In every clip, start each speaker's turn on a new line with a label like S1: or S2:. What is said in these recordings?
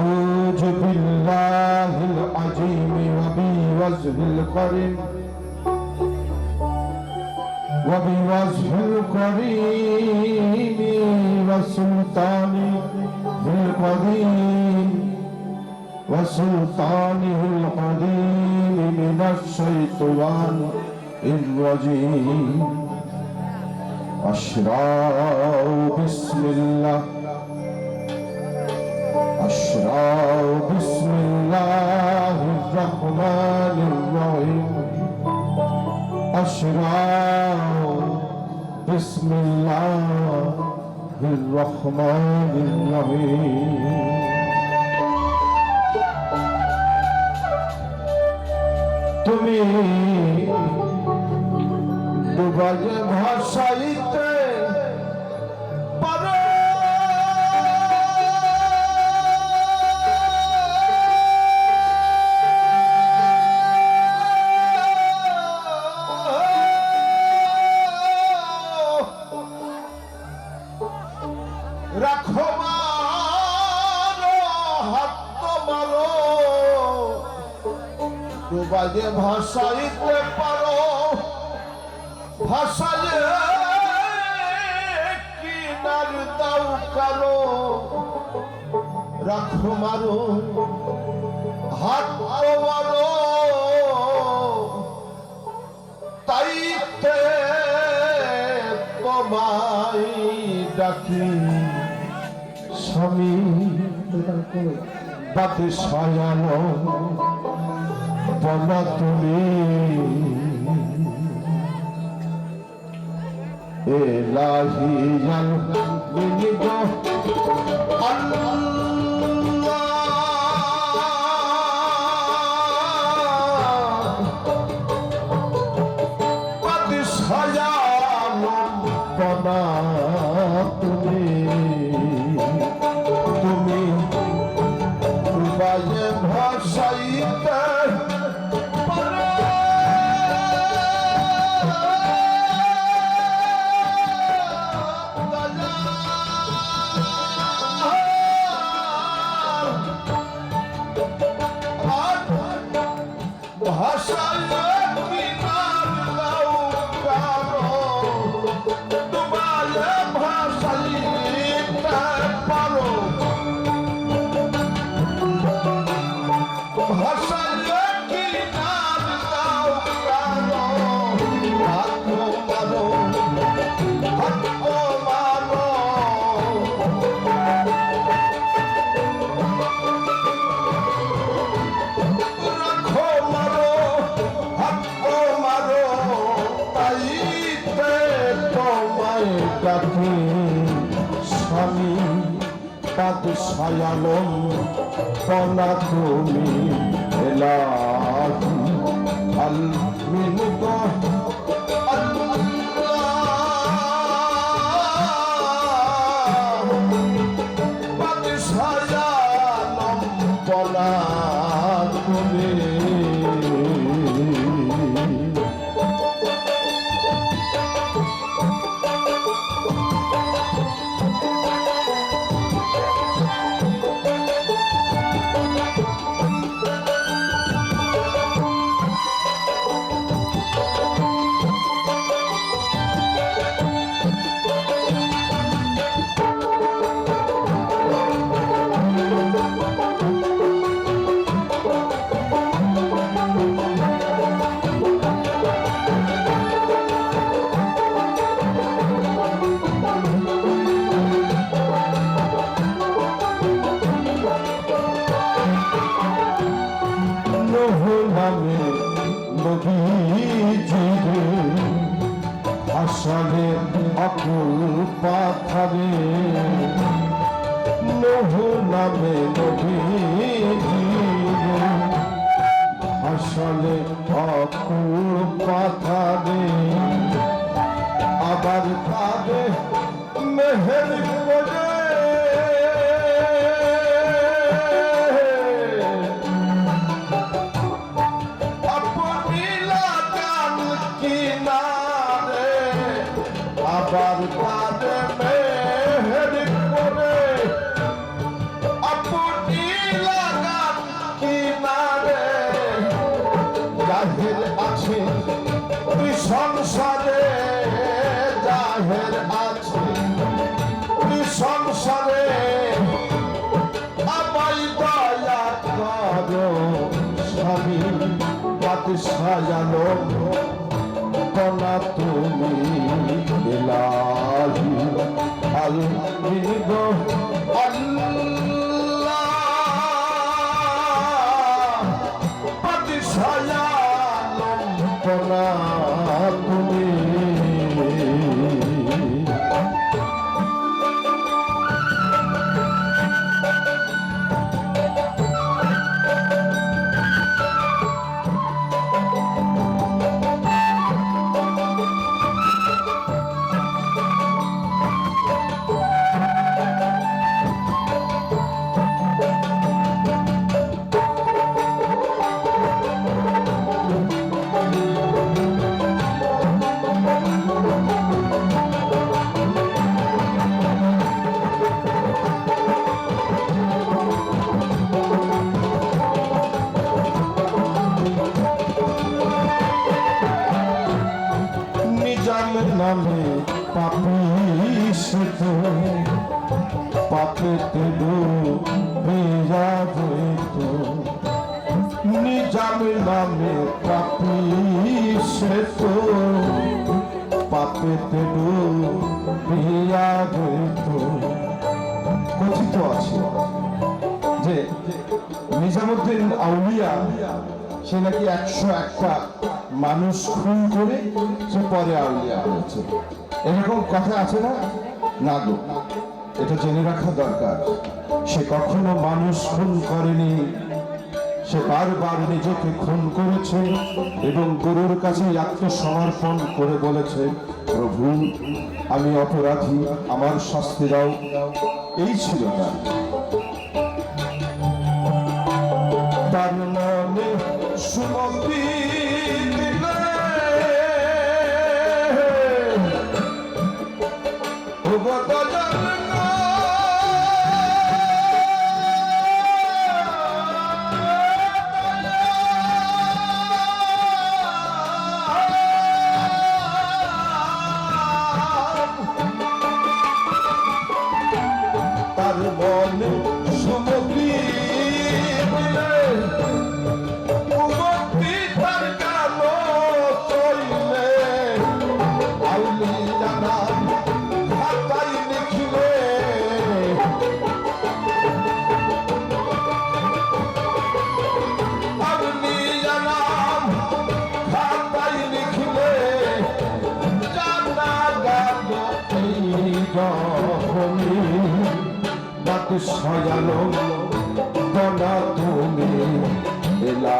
S1: أعوذ بالله العظيم وبوزه الكريم وبوزه الكريم وسلطان ذي القديم وسلطانه القديم من الشيطان الرجيم أشرع بسم الله أشرع بسم الله الرحمن الرحيم أشرع بسم الله الرحمن الرحيم তুমি দুবাজে ভাষাইতে ডুবাইয়ে ভাসাইতে পারো। ভাসাইয়ে কিনার দাও কারও। রাখো মারো হাত মারো। তাইতে তোমায় ডাকি। স্বামী বাতে সায়ানো বলা তুমি। এলাহি বিনিগ তোমায় স্বামী পাদ সায়ালম কলা তুমি এলাহি আল মিনুক সায়ালম কলা নামে নবীজিরে হাসালে অকুল পাথারে নহ নামে নবীজিরে হাসালে অকুল পাথারে আবার তারে মেহের জাহির আছে তুই সংসারে মাহের আছে। এই সংসারে আমায় দয়া করো, স্বামী পাতি সাজানো কনা তুমি ইলাহি আল গো আল্লাহ কথিত আছে যে নিজামুদ্দিন আউলিয়া, সে নাকি একশো একটা মানুষ খুন করে সে পরে আউলিয়া হয়েছে। এরকম কথা আছে না? না এটা জেনে রাখা দরকার। সে কখনো মানুষ খুন করেনি সে বারবার নিজেকে খুন করেছে এবং গুরুর কাছে আত্মসমর্পণ করে বলেছে, প্রভু, আমি অপরাধী, আমার শাস্তি দাও। এই ছিল তার। নামে সুমতি গদজন তার রকমই বাত সাজালো বনা তুমি এলা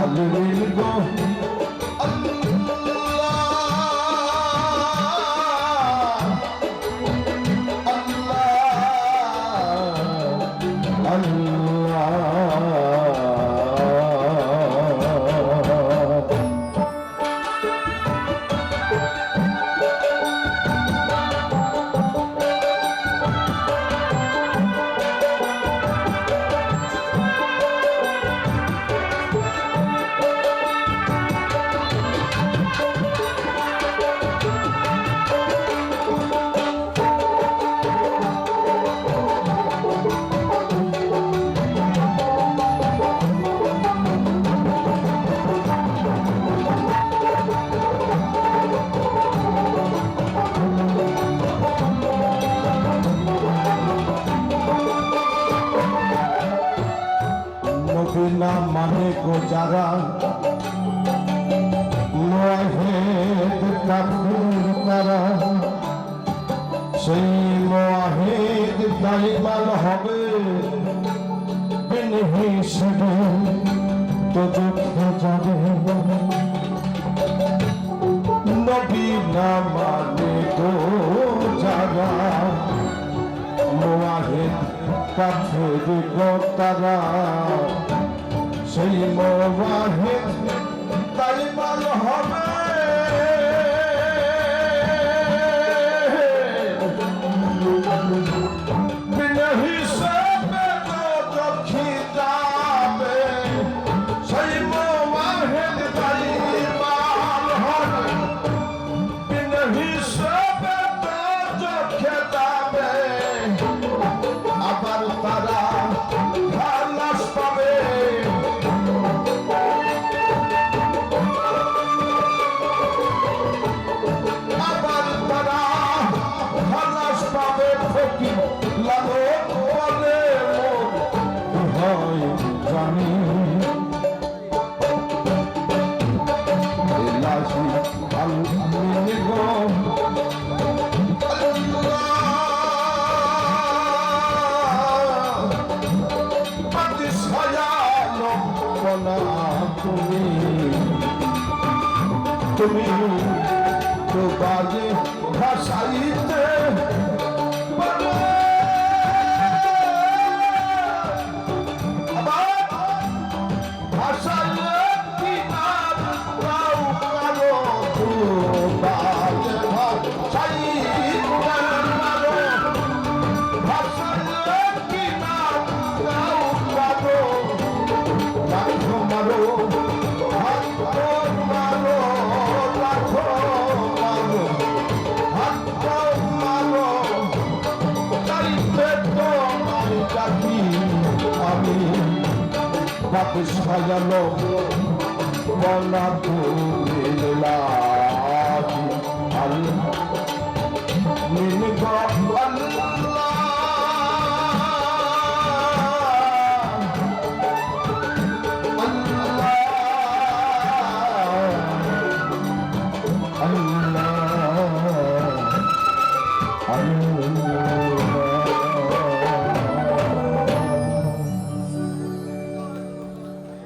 S1: আলমিল গো কাফির তারা সেই মোয়াহেদ দাইমাল হবে বিন হিসেবে তো দুঃখে যাবে নবী না মানে গো যারা মোয়াহেদ কাফের তারা সেই মোয়াহেদ দাইমাল হবে Thank you. বাজে ভাষাইতে সাজানো বলা লাগি আল্লাহ